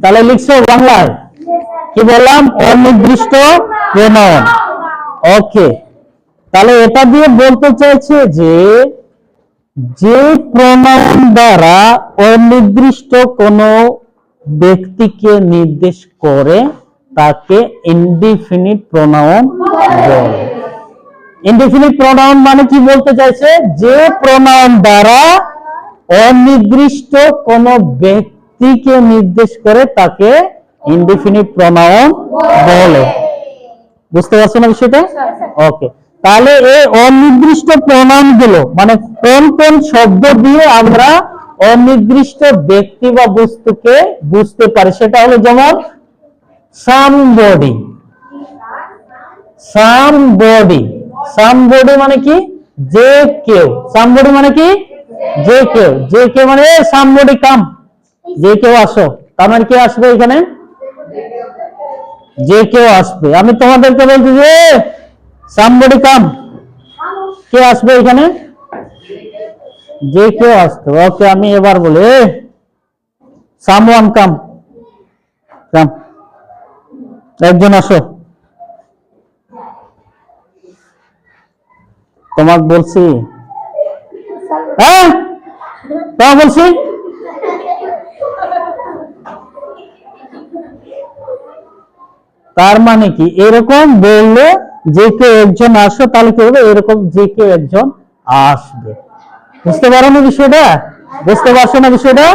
তাহলে লিখছো বাংলায়। কি বললাম? অনির্দিষ্ট প্রণয়ন ওকে। তাহলে এটা দিয়ে বলতে চাইছে যে যে প্রণয়ন দ্বারা অনির্দিষ্ট কোনো ব্যক্তিকে নির্দেশ করে, তাকে ইনডিফিনিট প্রণয়ন বলে। ইনডিফিনিট প্রোনাউন মানে কি বলতে চাইছে? যে প্রণয়ন দ্বারা অনির্দিষ্ট কোন ব্যক্তিকে নির্দেশ করে তাকে ইনডিফিনিট প্রোনাউন বলে। বুঝতে পারছ না বিষয়টা? ওকে তাহলে এই অনির্দিষ্ট প্রোনাউনগুলো মানে কোন কোন শব্দ দিয়ে আমরা অনির্দিষ্ট ব্যক্তি বা বস্তুকে বুঝতে পারি সেটা হলো যেমন সামবডি সামবডি সামবডি মানে কি? যে কেউ। সামবডি মানে কি? যে কেউ। যে কেউ মানে সামবডি কাম যে কেউ আসো তার মানে কি আসবে এখানে যে কেউ আসবে আমি তোমাদেরকে বলছি যে সামবডি কাম কে আসবে এখানে যে কেউ আসতো ওকে আমি এবার বলি সামওয়ান কাম কাম একজন আসো তোমাকে বলছি হ্যাঁ তোমাকে বলছি তার মানে কি? এরকম বললে যে কেউ একজন আসো তাহলে কি হবে? এরকম যে কেউ একজন আসবে। বুঝতে পারো না বিষয়টা? বুঝতে পারছ না বিষয়টা?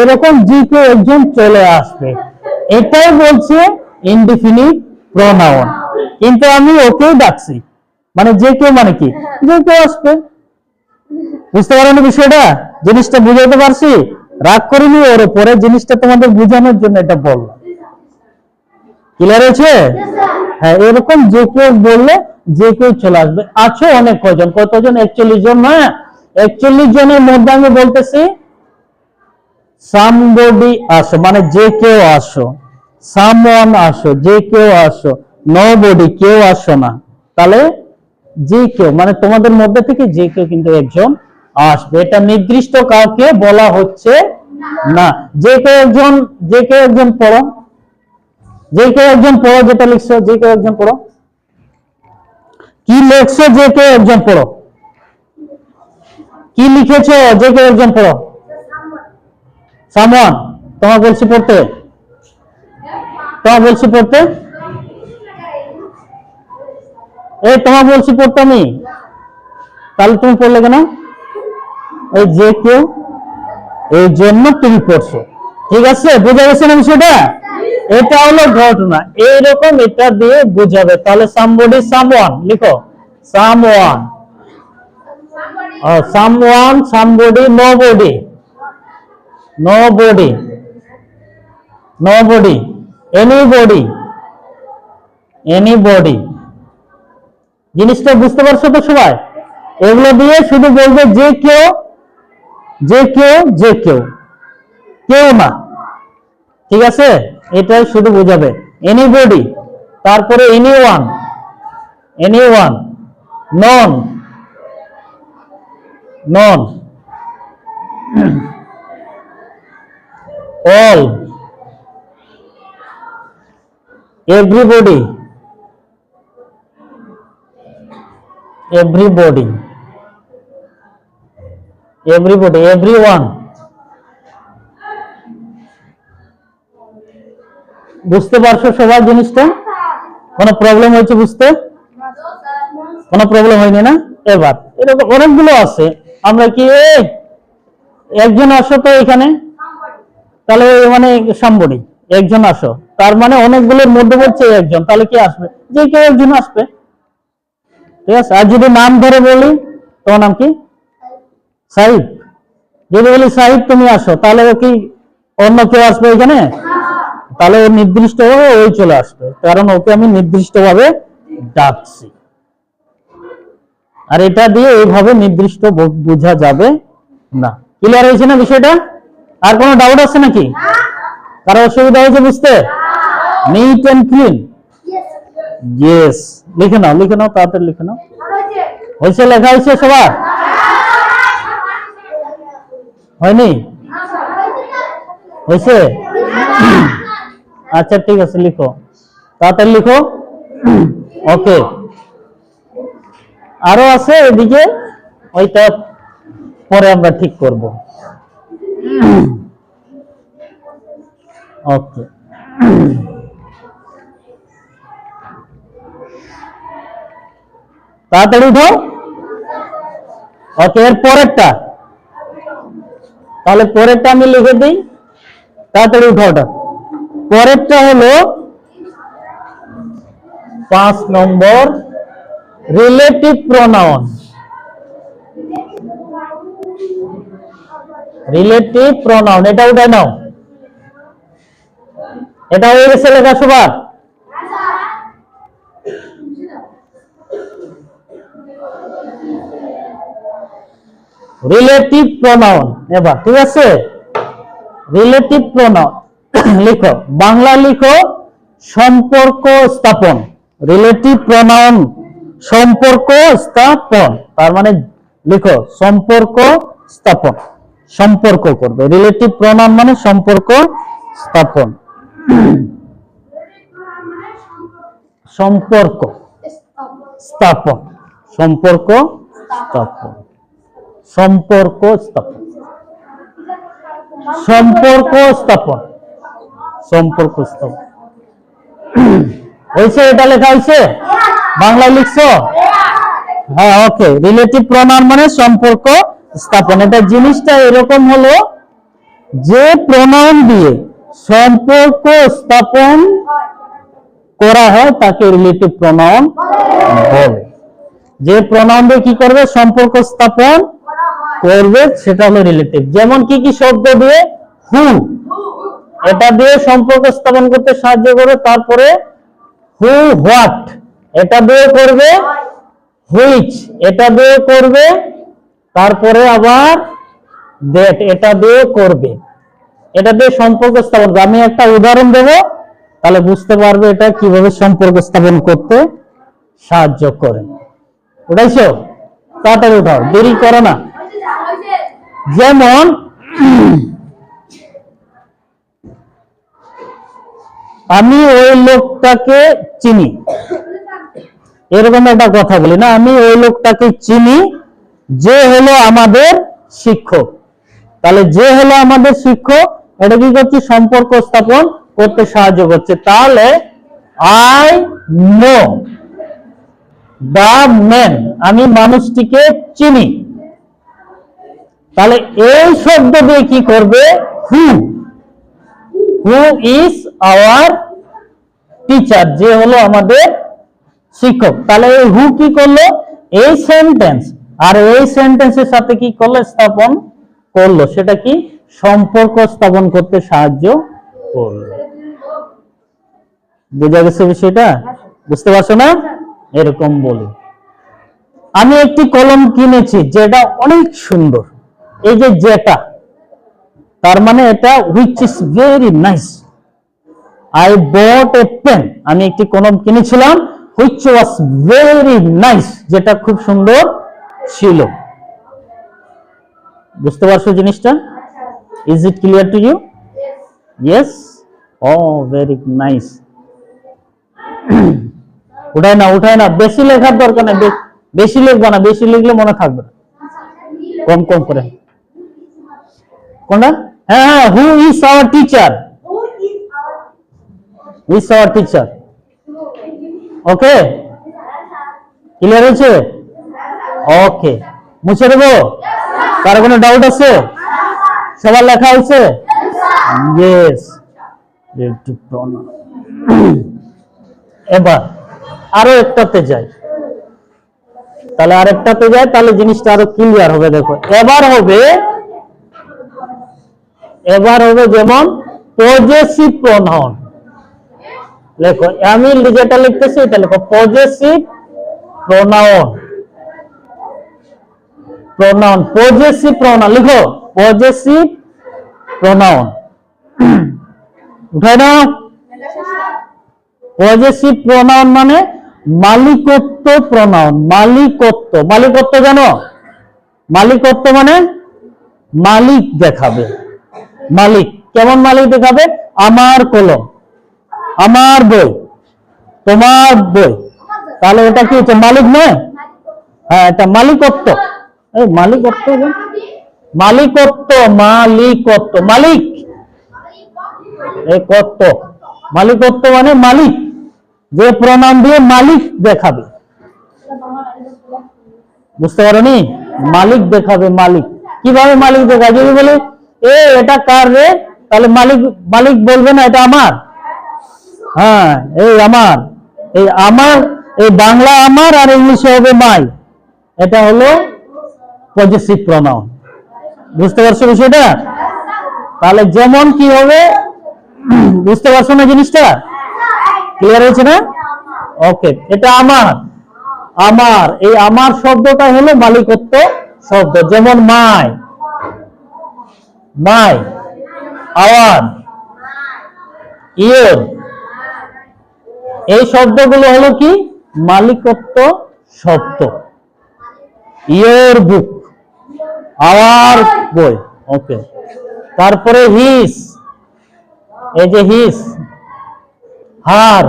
এরকম যে কেউ একজন চলে আসবে। এটাই বলছে ইনডিফিনিট প্রোনাউন কিন্তু আমি ওকেই ডাকছি। মানে যে কেউ মানে কি? যে কেউ আসবে। বুঝতে পারো না বিষয়টা? জিনিসটা বুঝাতে পারছি? রাগ করিনি, ওর উপরে জিনিসটা তোমাদের বোঝানোর জন্য এটা বললাম। ক্লিয়ার হয়েছে? হ্যাঁ এরকম যে কেউ বললে যে কেউ চলে আসবে। আছো অনেক কজন? কতজন? একচল্লিশ জন হ্যাঁ একচল্লিশ জনের মধ্যে আমি বলতেছি সামবডি আসো মানে যে কেউ আসো সামওয়ান আসো যে কেউ আসো নো বডি কেউ আসো না। তাহলে যে কেউ মানে তোমাদের মধ্যে থেকে যে কেউ কিন্তু একজন আসবে। এটা নির্দিষ্ট কাউকে বলা হচ্ছে না। যে কেউ একজন যে কেউ একজন পড়ো। যে কেউ একজন পড়ো, যেটা লিখছো, যে কেউ একজন পড়ো। কি লিখছো, যে কেউ একজন পড়ো? কি লিখেছো, যে কেউ একজন পড়ো? সামওয়ান। তোমার বলছি পড়তে। তোমার বলছি পড়তে। এই তোমার বলছি পড়তে আমি। তাহলে তুমি পড়লে কেন? এই যে কেউ এই জন্য তুমি পড়ছো। ঠিক আছে? বোঝা গেছে না বিষয়টা? এটা হলো ঘটনা। এইরকম এটা দিয়ে বুঝাবে। তাহলে সামবডি সামওয়ান লিখো। Someone someone somebody nobody nobody nobody anybody anybody জিনিসটা বুঝতে পারছ তো সবাই? এগুলো দিয়ে শুধু বলবে যে কেউ যে কেউ যে কেউ। কেউ না। ঠিক আছে? এটাই শুধু বোঝাবে। এনিবডি তারপরে anyone anyone none none all everybody everybody everybody, everyone বুঝতে পারছ সবাই জিনিসটা? কোনো প্রবলেম হয়েছে বুঝতে? কোনো প্রবলেম হয়নি না? এবার, এরকম অনেকগুলো আছে। আমরা কি একজন আসো তো এখানে। তাহলে মানে সাম্বরি, একজন আসো। তার মানে অনেকগুলোর মধ্যে বলছে একজন, তাহলে কি আসবে? যে কেউ একজন আসবে। ঠিক আছে? আর যদি নাম ধরে বলি, তোমার নাম কি? সাহিব। যদি বলি সাহিব, তুমি আসো, তাহলে কি অন্য কেউ আসবে এখানে? তাহলে ও নির্দিষ্ট ভাবে ওই চলে আসবে। কারণ ওকে আমি নির্দিষ্ট ভাবে ডাকছি। আর এটা দিয়ে এইভাবে নির্দিষ্ট বোঝা যাবে না। ক্লিয়ার হয়েছে না বিষয়টা? আর কোনো ডাউট আছে নাকি? কারও অসুবিধা হয়েছে বুঝতে? নিট অ্যান্ড ক্লিন ইয়েস লিখে নাও লিখে নাও, তাড়াতাড়ি লিখে নাও। হয়েছে, লেখা হয়েছে সবার? হয়নি? হয়েছে? আচ্ছা ঠিক আছে, লিখো। তাড়াতাড়ি লিখো। ওকে। আরও আছে এদিকে? ওইটা পরে আমরা ঠিক করব। ওকে। তাড়াতাড়ি উঠো। ওকে, এর পরেরটা। তাহলে পরেরটা আমি লিখে দিই। তাড়াতাড়ি উঠো ওটা। পরেরটা হলো পাঁচ number relative pronoun relative pronoun এটা উঠে নাও। এটা হয়ে গেছে লেখা সবার। রিলেটিভ প্রোনাউন এবার ঠিক আছে? রিলেটিভ প্রোনাউন লিখো। বাংলা লিখো, সম্পর্ক স্থাপন। রিলেটিভ প্রোনাউন সম্পর্ক স্থাপন। তার মানে লিখো, সম্পর্ক স্থাপন। সম্পর্ক করবে। রিলেটিভ প্রোনাউন মানে সম্পর্ক স্থাপন। সম্পর্ক স্থাপন। সম্পর্ক স্থাপন। সম্পর্ক স্থাপন। সম্পর্ক স্থাপন। সম্পর্ক স্থাপন হয়েছে এটা লেখা হয়েছে বাংলায় লিখছো? হ্যাঁ ওকে রিলেটিভ প্রনাউন মানে সম্পর্ক স্থাপন। এটা জিনিসটা এরকম হলো যে প্রনাউন দিয়ে সম্পর্ক স্থাপন করা হয়, তাকে রিলেটিভ প্রনাউন বলে। যে প্রনাউন দিয়ে কি করবে? সম্পর্ক স্থাপন করবে, সেটা হলো রিলেটিভ যেমন কি কি শব্দ দিয়ে হু এটা দিয়ে সম্পর্ক স্থাপন করতে সাহায্য করবে, তারপরে হু হোয়াট এটা দিয়ে করবে হুইচ এটা দিয়ে করবে, তারপরে আবার দ্যাট এটা দিয়ে করবে। এটা দিয়ে সম্পর্ক স্থাপন আমি একটা উদাহরণ দেব, তাহলে বুঝতে পারবে এটা কীভাবে সম্পর্ক স্থাপন করতে সাহায্য করে। উঠাইছো? তাড়াতাড়ি উঠাও, দেরি করো না। যেমন আমি ওই লোকটাকে চিনি। এরকম একটা কথা বলি না, আমি ওই লোকটাকে চিনি, যে হলো আমাদের শিক্ষক। তাহলে যে হলো আমাদের শিক্ষক, এটা কি করছে? সম্পর্ক স্থাপন করতে সাহায্য করছে। তাহলে আই নো দা ম্যান আমি মানুষটিকে চিনি। তাহলে এই শব্দ দিয়ে কি করবে? Who who is our teacher যে হলো আমাদের শিক্ষক। তাহলে এই হু কি করল? এই সেন্টেন্স আর এই সেন্টেন্সের সাথে কি করল? স্থাপন করল। সেটা কি? সম্পর্ক স্থাপন করতে সাহায্য করল। বোঝা গেছে বিষয়টা? বুঝতে পারছ না? এরকম বলি। আমি একটি কলম কিনেছি, যেটা অনেক সুন্দর। এই যে যেটা তার মানে এটা which is very nice I bought a pen আমি একটি কলম কিনেছিলাম হুইচ ওয়াজ ভেরি নাইস যেটা খুব সুন্দর ছিল। বুঝতে পারছ জিনিসটা? Is it clear to you yes oh very nice উঠায় না উঠায় না, বেশি লেখার দরকার নেই বেশি লিখব না, বেশি লিখলে মনে থাকবে। কম কম করে। কোনটা? হ্যাঁ হ্যাঁ who is our teacher is our teacher okay clear হয়েছে? ওকে মুছে দেবো? কারও কোনো ডাউট আছে? সবার লেখা হয়েছে? ইয়েস এবার আরও একটাতে যাই। তাহলে আরেকটাতে যাই, তাহলে জিনিসটা আরও ক্লিয়ার হবে, দেখো। এবার হবে এবার হবে যেমন পজেসিভ প্রোনাউন লেখো আমি যেটা লিখতেছি এটা লেখো possessive pronoun pronoun possessive pronoun লিখো পজেসিভ প্রোনাউন উঠাই নাও। পজেসিভ প্রোনাউন মানে মালিকত্ব প্রোনাউন মালিকত্ব। মালিকত্ব জানো? মালিকত্ব মানে মালিক দেখাবে। মালিক। কেমন মালিক দেখাবে? আমার কলম, আমার বই, তোমার বই। তাহলে এটা কি হচ্ছে? মালিক নয়? হ্যাঁ এটা মালিকত্ব। এই মালিকত্ব মালিকত্ব মালিকত্ব, মালিক। এই কত্ব মালিকত্ব মানে মালিক। যে প্রণাম দিয়ে মালিক দেখাবে। বুঝতে পারোনি? মালিক দেখাবে মালিক। কীভাবে মালিক দেখাবে? যদি বলে এ, এটা কার রে? তাহলে মালিক মালিক বলবে না, এটা আমার? হ্যাঁ এই আমার। এই আমার, এই বাংলা আমার আর ইংলিশে হবে মাই। এটা হলো পজিটিভ প্রনাউন বুঝতে পারছ বিষয়টা? তাহলে যেমন কি হবে? বুঝতে পারছ না জিনিসটা? ক্লিয়ার হয়েছে না? ওকে এটা আমার। আমার, এই আমার শব্দটা হলো মালিকত্ব শব্দ, যেমন মাই। মাই আওয়ার ইয়োর এই শব্দগুলো হলো কি? মালিকত্ব শব্দ। ইয়োর বুক আওয়ার বই। ওকে তারপরে হিস এই যে হিস হার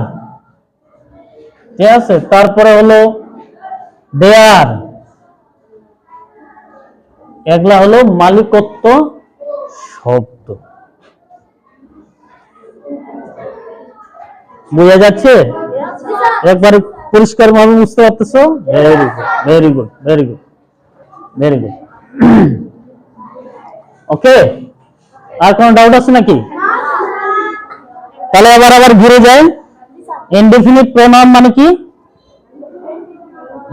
ঠিক আছে? তারপরে হলো দেয়ার এগুলা হলো মালিকত্ব শব্দ। বোঝা যাচ্ছে? একবারে পরিষ্কার ভাবে বুঝতে পারতেছো? Very good very good very good very good okay আর কোনো ডাউট আছে নাকি? তাহলে আবার আবার ঘুরে যাই। ইনডিফিনিট প্রোনাউন মানে কি?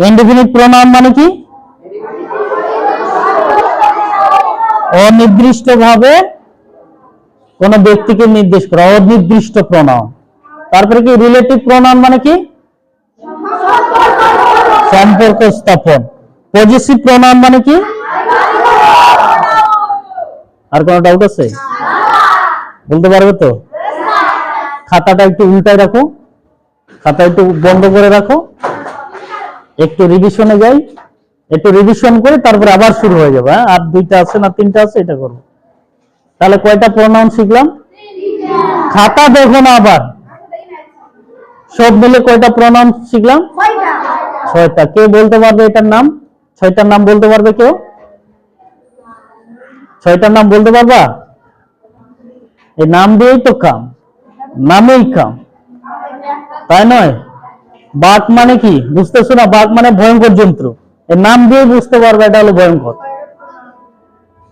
ইনডিফিনিট প্রোনাউন মানে কি? অনির্দিষ্ট ভাবে কোন ব্যক্তিকে নির্দেশ করা, অনির্দিষ্ট প্রণাম তারপরে কি রিলেটিভ প্রণাম মানে কি? সম্পর্ক স্থাপন। পজিটিভ প্রণাম মানে কি? আর কোনো ডাউট আছে? বলতে পারবে তো? খাতাটা একটু উল্টায় রাখো। খাতা একটু বন্ধ করে রাখো। একটু রিভিশনে যাই। একটু রিভিশন করে তারপরে আবার শুরু হয়ে যাবে হ্যাঁ? আর দুইটা আছে না তিনটা আছে, এটা করব। তাহলে কয়টা প্রোনাউন শিখলাম? খাতা দেখো না আবার। সব মিলে কয়টা প্রোনাউন শিখলাম? ছয়টা। কে বলতে পারবে এটার নাম? ছয়টার নাম বলতে পারবে কেউ? ছয়টার নাম বলতে পারবা? এই নাম দিয়েই তো কাম। নামেই কাম। তাই নয়? বাঘ মানে কি? বুঝতেছো না? বাঘ মানে ভয়ঙ্কর যন্ত্র। এর নাম দিয়ে বুঝতে পারবে এটা হলো ভয়ঙ্কর।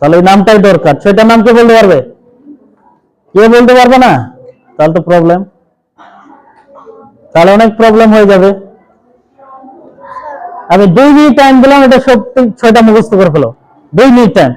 তাহলে এই নামটাই দরকার। সেটা নাম কে বলতে পারবে? কে বলতে পারবে না? তাহলে তো প্রবলেম তাহলে অনেক প্রবলেম হয়ে যাবে। আমি দুই মিনিট টাইম দিলাম, এটা সত্যি ছয়টা মুখস্থ করে ফেলো। দুই মিনিট টাইম